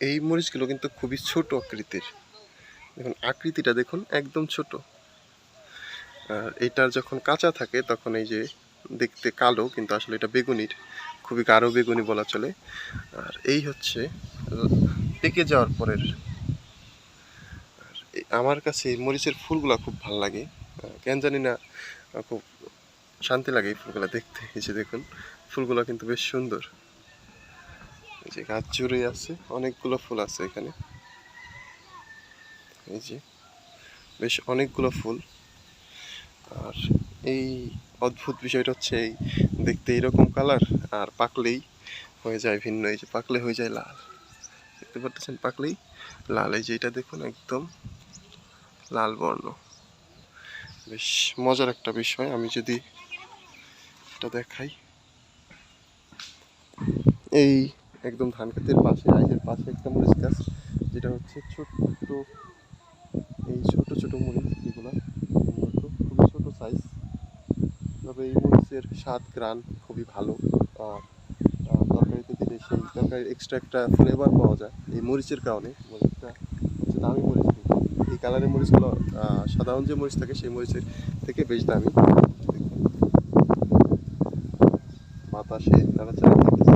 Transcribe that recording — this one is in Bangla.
এই মরিচগুলো কিন্তু খুবই ছোট আকৃতির। দেখুন, আকৃতিটা দেখুন, একদম ছোট। আর এটার যখন কাঁচা থাকে, তখন এই যে দেখতে কালো, কিন্তু আসলে এটা বেগুনির, খুবই গাঢ় বেগুনি বলা চলে। আর এই হচ্ছে পেকে যাওয়ার পরের। আমার কাছে এই মরিচের ফুলগুলা খুব ভালো লাগে। কেন জানি না, খুব শান্তি লাগে এই ফুলগুলা দেখতে। এই যে দেখুন, ফুলগুলা কিন্তু বেশ সুন্দর। এই যে গাছ জুড়ে আছে, অনেকগুলো ফুল আছে এখানে। এই যে, বেশ অনেকগুলো ফুল। আর এই অদ্ভুত বিষয়টা হচ্ছে এই দেখতে এইরকম কালার, আর পাকলেই হয়ে যায় ভিন্ন। এই যে পাকলে হয়ে যায় লাল। দেখতে পাচ্ছেন পাকলেই লাল। এই যে এটা দেখুন একদম লাল বর্ণ। বেশ মজার একটা বিষয়। আমি যদি এটা দেখাই। এই একদম ধান ক্ষেতের পাশে আইনের পাশে একটা মরিচ গাছ যেটা হচ্ছে ছোট্ট এই ছোট ছোট মরিচ উন্নত, খুবই ছোট সাইজ তবে এই মরিচের স্বাদ গ্রান খুবই ভালো। তরকারিতে দিলে সেই তরকারির এক্সট্রা একটা ফ্লেভার পাওয়া যায়। এই মরিচের কারণে মরিচটা হচ্ছে দামি মরিচ এই কালারের মরিচগুলো সাধারণ যে মরিচ থাকে সেই মরিচের থেকে বেশ দামি। বাতাসে নাড়াচাড়া